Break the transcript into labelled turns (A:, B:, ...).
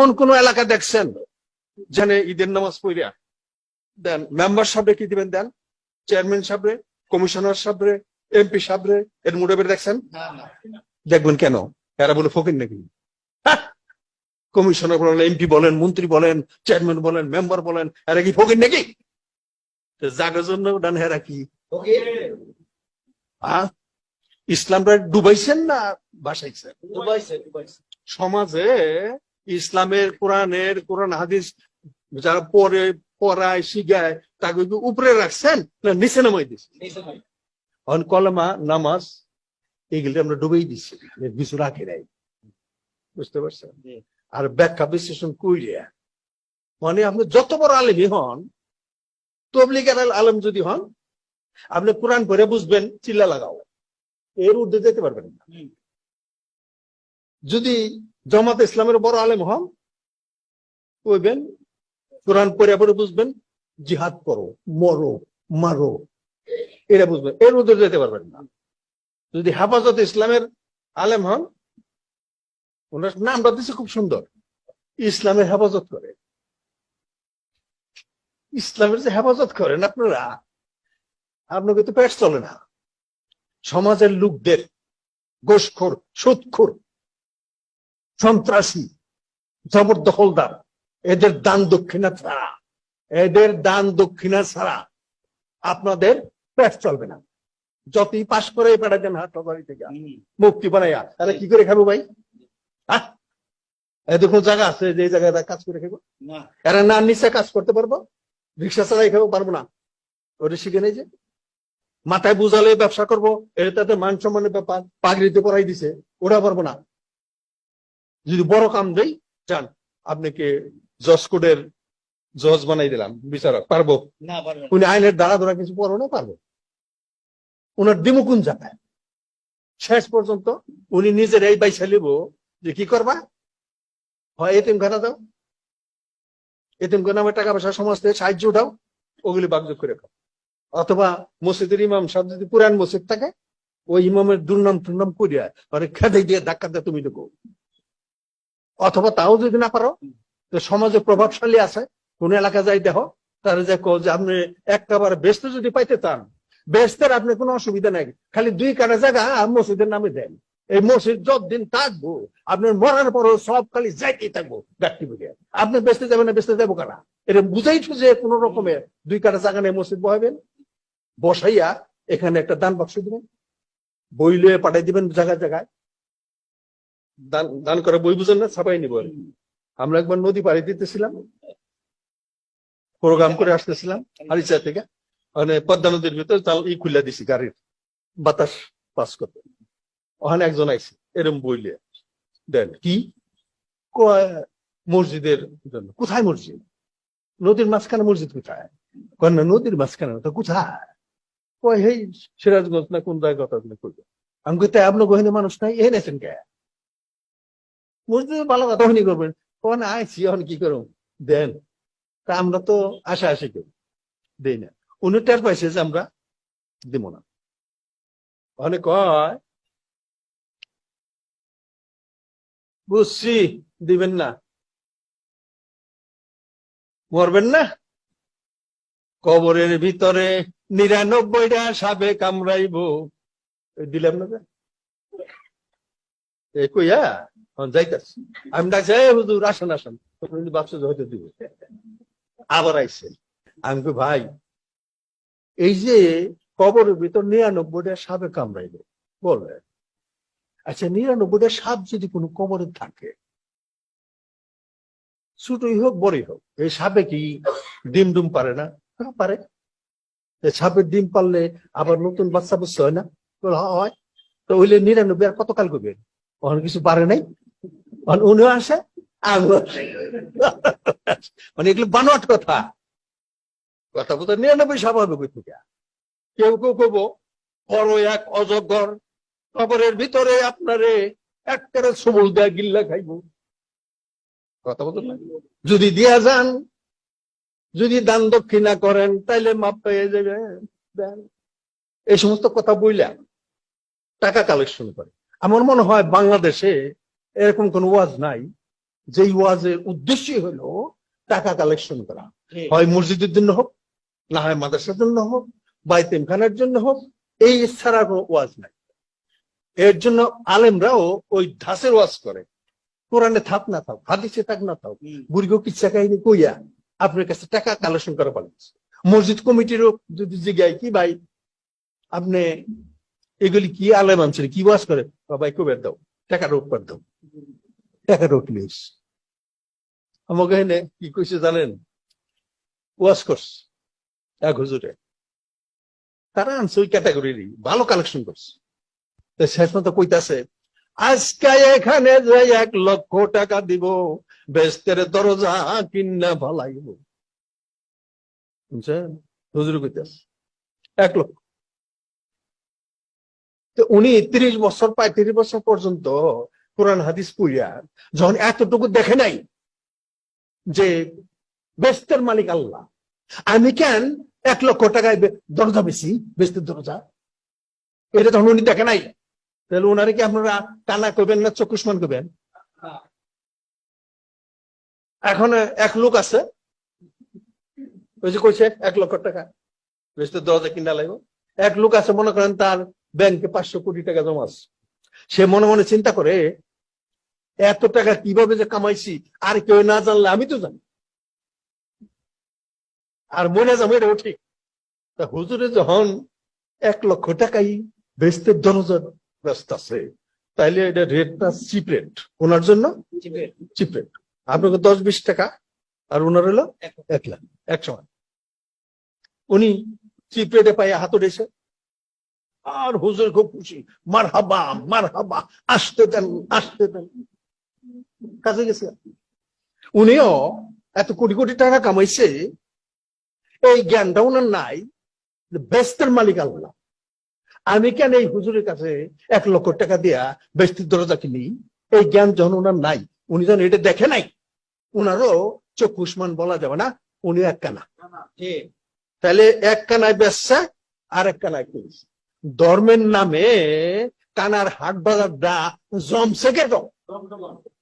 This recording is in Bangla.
A: কোন কোন এলাকা দেখছেন যেখানে ঈদের নামাজ পড়িয়া? দেন মেম্বার সাহেবরে কি দিবেন দেন? চেয়ারম্যান সাহেবরে কমিশনার সাহেবরে এমপি সাহেবরে এর মুডেবের দেখছেন? দেখবেন কেন? এরা বলে ফকির নাকি? হ্যাঁ! কমিশনার বলেন এমপি বলেন মন্ত্রী বলেন চেয়ারম্যান বলেন মেম্বার বলেন এরা কি ফকির নাকি? জাগার জন্য ডান হেরা কি? হ্যাঁ? ইসলামটা ডুবাইছেন না বাসাইছেন? সমাজে ইসলামের কোরআনের কোরআন হাদিস যারা পড়ে পড়ায় শিখায় তাকে কি উপরে রাখছেন না নিচে নামাই দিচ্ছেন অন কলমা নামাজ এগুলি আমরা ডুবেই দিচ্ছি কিছু রাখি নাই। বুঝতে পারছেন? আর ব্যাখ্যা বিশ্লেষণ কইরিয়া মানে আপনি যত বড় আলেমই হন তবলিগের আলেম যদি হন আপনি কোরআন পড়ে বুঝবেন চিল্লা লাগাও। এর ঊর্ধ্বে যেতে পারবেন না। যদি জামাত ইসলামের বড় আলেম হন, কইবেন, কোরআন পড়ে পড়ে বুঝবেন, জিহাদ করো, মরো, মারো এটা বুঝবেন এর ঊর্ধ্বে যেতে পারবেন না। যদি হেফাজত ইসলামের আলেম হন, ওনার নামটা দিচ্ছে খুব সুন্দর, ইসলামের হেফাজত করে। ইসলামের যে হেফাজত করেন আপনারা আপনাকে তো পেট চলে না। সমাজের লোকদের গোসখোর সুদখোর সন্ত্রাসী জবরদখলদার এদের দান দক্ষিণা ছাড়া এদের দান দক্ষিণা ছাড়া আপনাদের পেট চলবে না। যতই পাশ করে পাঠাতেন হাট বাড়ি থেকে মুক্তি বানাইয়া তাহলে কি করে খাব ভাই? এদের কোন জায়গা আছে যে জায়গায় কাজ করে খাব। এরা না নিচে কাজ করতে পারব রিক্সা চালাই খাব পারব না। ওটা শিখে নেই যে। মাথায় বুঝালে ব্যবসা করব এটা তাদের মান সম্মানের ব্যাপার পাগড়িতে পড়াই দিছে ওরা পারব না। যদি বড় কাম দেই চান আপনাকে জজ কোডের জজ বানাই দিলাম বিচারক পারব? উনি আইনের দ্বারা ধরা কিছু পড়ো না পারব। ওনার দিমুকুন জায়গায় শেষ পর্যন্ত উনি নিজের এই বাইসা লিব যে কি করবা? হয় এতিম খানা দাও। এতিম নামে টাকা পয়সা সমাজ থেকে সাহায্য উঠাও ওগুলি বাগযোগ করে খাও। অথবা মসজিদের ইমাম সাহেব যদি পুরান মসজিদ থাকে ওই ইমামের দুর্নাম টুর্নাম করিয়া মানে খেদে দিয়ে ধাক্কা দিয়ে তুমি ঢুকো অথবা তাও যদি না পারো, তো সমাজে প্রভাবশালী আছে, কোন এলাকা যাই দেখো, তারা যে কো যে আপনি একটাবার ব্যস্ত যদি পাইতে চান, ব্যস্তের আপনি কোনো অসুবিধা নাই, খালি দুই কাটা জায়গা মসজিদের নামে দেন। এই মসজিদ যতদিন থাকব, আপনার মরার পরও সব খালি যাইতেই থাকব ব্যক্তি বুঝে আপনি বেচতে যাবেন না বেচতে যাব কারা? এটা বুঝাইছো যে কোন রকমের দুই কাটা জায়গা নিয়ে মসজিদ বহাবেন, বসাইয়া এখানে একটা দান বাক্স দিবেন, বই লয়ে পাঠাই দিবেন জায়গায় জায়গায়। দান দান করে বই বুঝেন না, ছাপাই নিব আমরা একবার নদী পাড়ি দিতেছিলাম, প্রোগ্রাম করে আসতেছিলাম আরিচা থেকে। মানে পদ্মা নদীর ভিতরে তাল ই খুলে দিছি গাড়ির, বাতাস পাস করতে। ওখানে একজন আইছে, এরম বইলে দেন, কি? মসজিদের জন্য। কোথায় মসজিদ? নদীর মাঝখানে মসজিদ কোথায়? না, নদীর মাঝখানে তো কোথায়? কয়, হেই, সিরাজগঞ্জ না কোন জায়গা কথা করবে আমি তাই আপনার গহিনী মানুষ নাই এ নেছেন কে? মসজিদে ভালো কথা উনি করবেন। কখন আইছি এখন কি করুন দেন। তা আমরা তো আশা আশি করি। দেই না। উনি টের পাইছে যে আমরা দিব না। অনেক কয়, বুঝছি, দিবেন না। মরবেন না। কবরের ভিতরে নিরানব্বইটা সাবে কামড়াইব দিলাম না যে? কইয়া? যাইতাছি আমি ডাকছি "এই হুজুর আসেন আসেন। দিব। আবার আইসে আমি কই ভাই এই যে কবরের ভিতর নিরানব্বইটা সাপে বলবে আচ্ছা নিরানব্বইটা সাপ যদি কোনো কবরে থাকে ছোটই হোক বড়ই হোক এই সাপে কি ডিম ডুম পারে না? হ্যাঁ, পারে। সাপের ডিম পারলে আবার নতুন বাচ্চা বুঝতে হয় না? "হ্যাঁ, তো ওইলে নিরানব্বই আর কতকাল করবে? ওখানে কিছু পারে নাই। উনিও আসে। মানে এগুলো বানোয়াট কথা। কথা বলতে নিরানব্বই স্বাভাবিক থেকে? কেউ কেউ কব বড় এক অজগর, কবরের ভিতরে আপনারে একটা সবল দেয়া গিল্লা খাইব। কথা বলতে? যদি দিয়া যান, যদি দান দক্ষিণা করেন, তাইলে মাপ পেয়ে যাবে এই সমস্ত কথা বইলাম টাকা কালেকশন করে। আমার মনে হয় বাংলাদেশে এরকম কোন ওয়াজ নাই। যেই ওয়াজের উদ্দেশ্যই হলো টাকা কালেকশন করা। হয় মসজিদের জন্য হোক না হয় মাদ্রাসার জন্য হোক বা খানার জন্য হোক এই ছাড়া কোনো ওয়াজ নাই। এর জন্য আলেমরাও ওই ধাসের ওয়াজ করে। কোরআনে থাক না থাক হাদিসে থাক না থাক বুড়িগো কিচ্ছা কাহিনী কইয়া আপনার কাছে টাকা কালেকশন করা পারেন মসজিদ কমিটিরও যদি জিজ্ঞাই কি ভাই আপনি এগুলি কি আলেম আনছেন কি ওয়াজ করে? ভাই কবের দাও টাকা রোপ করে দাও। প্লিজ আমাকে এনে কি কইছে জানেন ওয়াজ করছে এক হুজুরে তারা আনছে ওই ক্যাটাগরিরই ভালো কালেকশন করছে তো শেষ মতো কইতাছে আজকে এখানে যে এক লক্ষ টাকা দিব বেস্তের দরজা কিনা ভালাইব বুঝছেন হুজুর কইতাছে এক লক্ষ তো উনি তিরিশ বছর পঁয়ত্রিশ বছর পর্যন্ত কোরআন হাদিস পড়িয়া যখন এতটুকু দেখে নাই যে বেস্তের মালিক আল্লাহ, আমি কেন এক লক্ষ টাকায় দরজা বেশি বেস্তের দরজা? এটা তখন উনি দেখে নাই, তাহলে ওনারে কি আপনারা টানা করবেন না চকুষ্মান করবেন? এখন এক লোক আছে, ওই যে কইছে, এক লক্ষ টাকা, বেস্তের দরজা কিনা লাগবে? এক লোক আছে, মনে করেন তার ব্যাংকে পাঁচশো কোটি টাকা জমা আছে। সে মনে মনে চিন্তা করে এত টাকা কীভাবে যে কামাইছি আর কেউ না জানলে আমি তো জানি। আর মনে যাব এটাও ঠিক তা হুজুরে যখন এক লক্ষ টাকাই বেচতে দরজার ব্যস্ত আছে তাইলে এটা রেটটা চিপ রেট ওনার জন্য? চিপ রেট আপনাকে দশ বিশ টাকা আর ওনার হলো এক লাখ। এক সময় উনি চিপ রেটে পাইয়া হাত উঠেছে। আর হুজুর খুব খুশি। মার হাবা মার হাবা আসতে দেন আসতে দেন। কাজে গেছে। উনিও এত কোটি কোটি টাকা কামাইছে, এই জ্ঞানটা ওনার নাই যে বেস্তের মালিক আল্লাহ। আমি কেন এই হুজুরের কাছে এক লক্ষ টাকা দিয়া বেস্তির দরজা কিনি? এই জ্ঞান যখন ওনার নাই, উনি যখন এটা দেখে নাই ওনারও চোখ বলা যাবে না উনি এক কানা। তাহলে এক কানায় বেসছে আর এক কানায় কিনছে ধর্মের নামে কানার হাট বাজারটা জমছে কেন? Vamos, vamos.